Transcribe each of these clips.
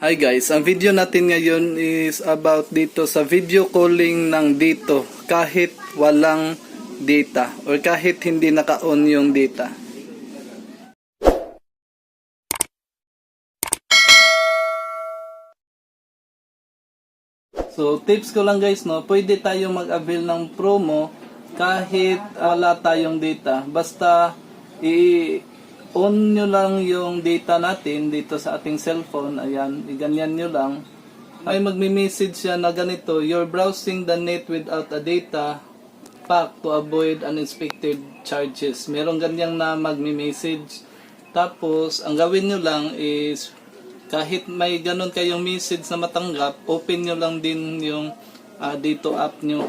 Hi guys, ang video natin ngayon is about dito sa video calling ng dito kahit walang data or kahit hindi naka-on yung data. So tips ko lang guys no, pwede tayong mag-avail ng promo kahit wala tayong data. Basta i-on nyo lang yung data natin dito sa ating cellphone. Ayan, iganyan nyo lang. Ay magme-message siya na ganito, you're browsing the net without a data pack to avoid unexpected charges. Meron ganyang na magme-message. Tapos, ang gawin nyo lang is kahit may ganun kayong message na matanggap, open nyo lang din yung ah, dito app nyo.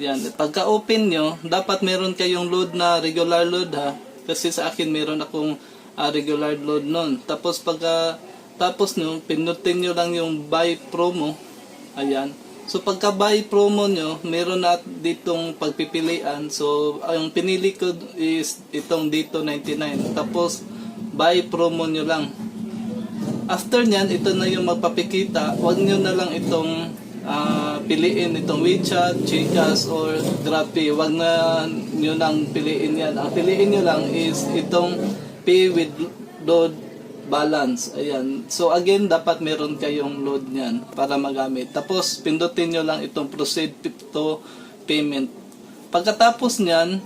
Yan. Pagka open nyo, dapat meron kayong load na regular load ha. Kasi sa akin meron akong ah, regular load nun. Tapos pagka tapos nyo, pinutin nyo lang yung buy promo. Ayan. So pagka buy promo nyo, meron na ditong pagpipilian. So ang pinili ko is itong dito 99. Tapos buy promo nyo lang. After nyan, ito na yung magpapikita. Huwag nyo na lang itong ah, piliin itong WeChat, Gcash, or GrabPay. Huwag na nyo nang piliin yan. Ang piliin nyo lang is itong pay with load balance. Ayan. So again, dapat meron kayong load niyan para magamit. Tapos pindutin nyo lang itong proceed to payment. Pagkatapos niyan,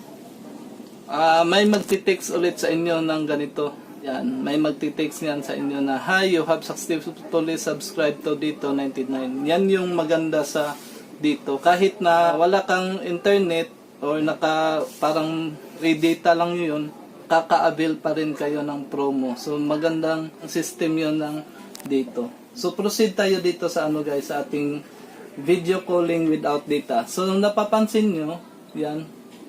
ah may magti-text ulit sa inyo ng ganito. Yan, may magti-text niyan sa inyo na Hi, you have successfully subscribed to dito 99. Yan yung maganda sa dito. Kahit na wala kang internet or naka parang free data lang yun, kaka-avail pa rin kayo ng promo. So magandang system yun ng dito. So proceed tayo dito sa ano guys, sa ating video calling without data. So napapansin nyo, yan,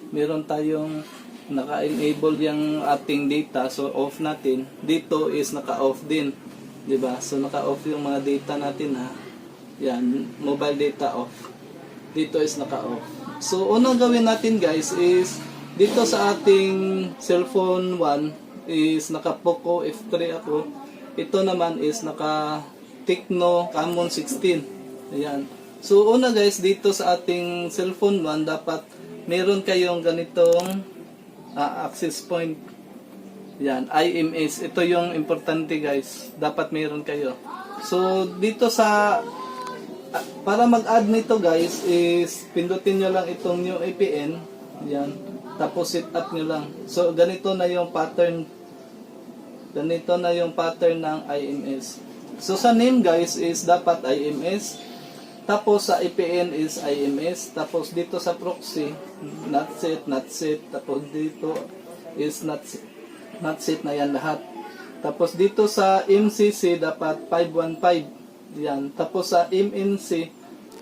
meron tayong naka-enable yung ating data. So off natin. Dito is naka-off din. 'Di ba? So naka-off yung mga data natin ha. Yan, mobile data off. Dito is naka-off. So unang gawin natin guys is dito sa ating cellphone 1 is naka Poco F3 ako. Ito naman is naka Tecno Camon 16. Ayan. So una guys dito sa ating cellphone 1 dapat meron kayong ganitong ah, access point. Yan, IMS. Ito yung importante guys. Dapat meron kayo. So dito sa ah, para mag-add nito guys is pindutin nyo lang itong new APN. Yan. Tapos set up nyo lang. So ganito na yung pattern. Ganito na yung pattern ng IMS. So sa name guys is dapat IMS. Tapos sa IPN is IMS. Tapos dito sa proxy, not set, not set. Tapos dito is not set, not set na yan lahat. Tapos dito sa MCC dapat 515. Yan. Tapos sa MNC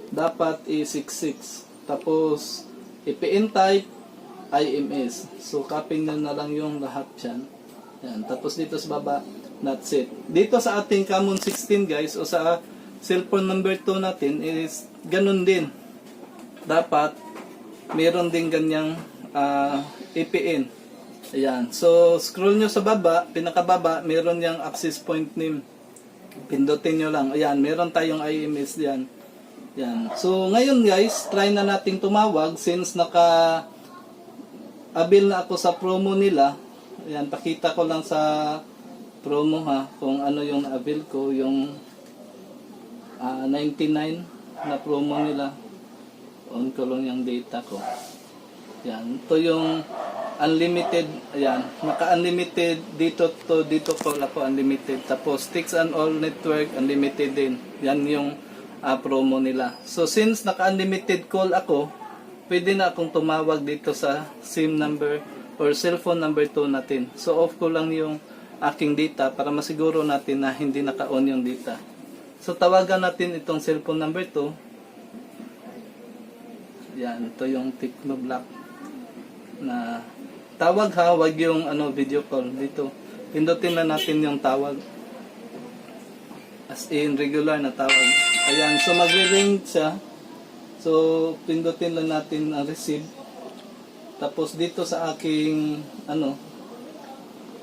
dapat is 66. Tapos IPN type IMS. So copy nyo na lang yung lahat dyan. Yan. Tapos dito sa baba, not set. Dito sa ating Camon 16 guys o sa cellphone number 2 natin is ganun din. Dapat meron din ganyang ah, APN. Ayan. So scroll nyo sa baba, pinakababa, meron yung access point name. Pindutin nyo lang. Ayan, meron tayong IMS diyan. Yan. So ngayon guys, try na nating tumawag since naka abil na ako sa promo nila. Ayan, pakita ko lang sa promo ha kung ano yung na-avail ko, yung ah, 99 na promo nila. On ko lang yung data ko. Yan, ito yung unlimited, ayan, naka-unlimited dito to dito ko ako unlimited. Tapos Tix and All Network unlimited din. Yan yung ah, promo nila. So since naka-unlimited call ako, pwede na akong tumawag dito sa SIM number or cellphone number 2 natin. So off ko lang yung aking data para masiguro natin na hindi naka-on yung data. So tawagan natin itong cellphone number 2. Yan, ito yung Tecno Black na tawag ha, wag yung ano video call dito. Pindutin na natin yung tawag. As in regular na tawag. Ayan, so magre-ring siya. So pindutin lang natin ang receive. Tapos dito sa aking ano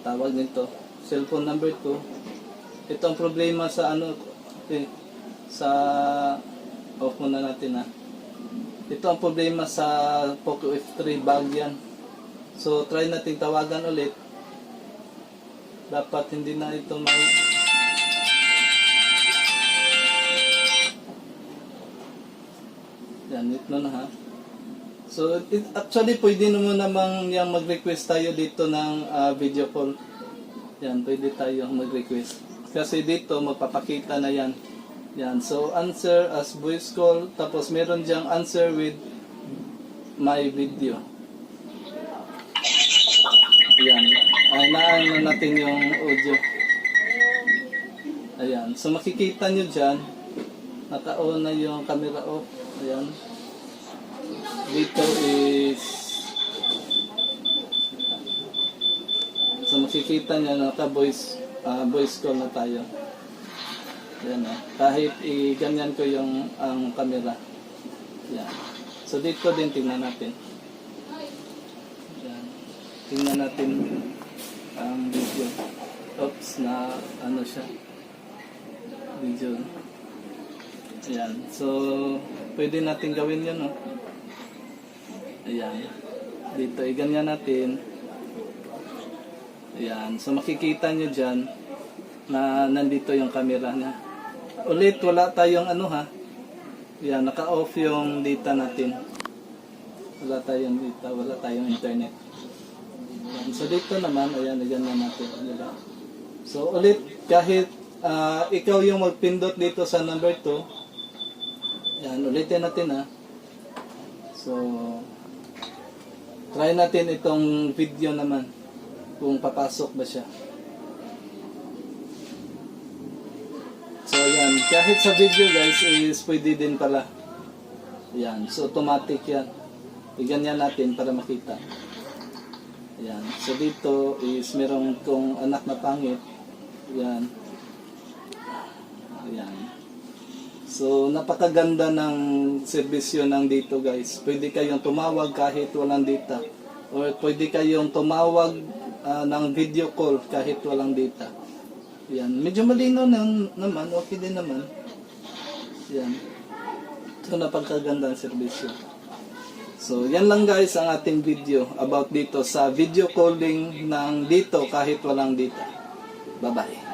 tawag nito, cellphone number 2. Ito ang problema sa ano eh. Sa off muna natin ha. Ito ang problema sa Poco F3 bag yan. So try natin tawagan ulit. Dapat hindi na ito may Yan, ito na ha. So, it, actually, pwede naman namang yung mag-request tayo dito ng ah, video call. Yan, pwede tayo mag-request. Kasi dito, magpapakita na yan. Yan, so answer as voice call. Tapos meron diyang answer with my video. Yan. Ay, naano natin yung audio. Ayan. So, makikita nyo dyan, naka-on na yung camera off. Ayan. Dito is So makikita niya naka voice ah, voice call na tayo. Yan ah. Kahit i-ganyan ko yung ang camera. Yan. So dito din tingnan natin. Yan. Tingnan natin ang video. Oops, na ano siya. Video. Ayan. So, pwede natin gawin yun, no? Ayan. Dito, iganyan natin. Ayan. So, makikita nyo dyan na nandito yung camera niya. Ulit, wala tayong ano ha. Ayan, naka-off yung data natin. Wala tayong data, wala tayong internet. Ayan. So, dito naman, ayan, iganyan natin. Diba? So, ulit, kahit ah, ikaw yung magpindot dito sa number 2, yan, ulitin natin ha. So, try natin itong video naman. Kung papasok ba siya. So, yan. Kahit sa video guys, is pwede din pala. Yan. So, automatic yan. Iganyan natin para makita. Yan. So, dito is merong kong anak na pangit. Yan. Ayan. So, napakaganda ng serbisyo ng dito guys. Pwede kayong tumawag kahit walang data. Or pwede kayong tumawag ah, ng video call kahit walang data. Yan. Medyo malino na, naman. Okay din naman. Yan. So, napakaganda ng serbisyo. So, yan lang guys ang ating video about dito sa video calling ng dito kahit walang data. Bye-bye.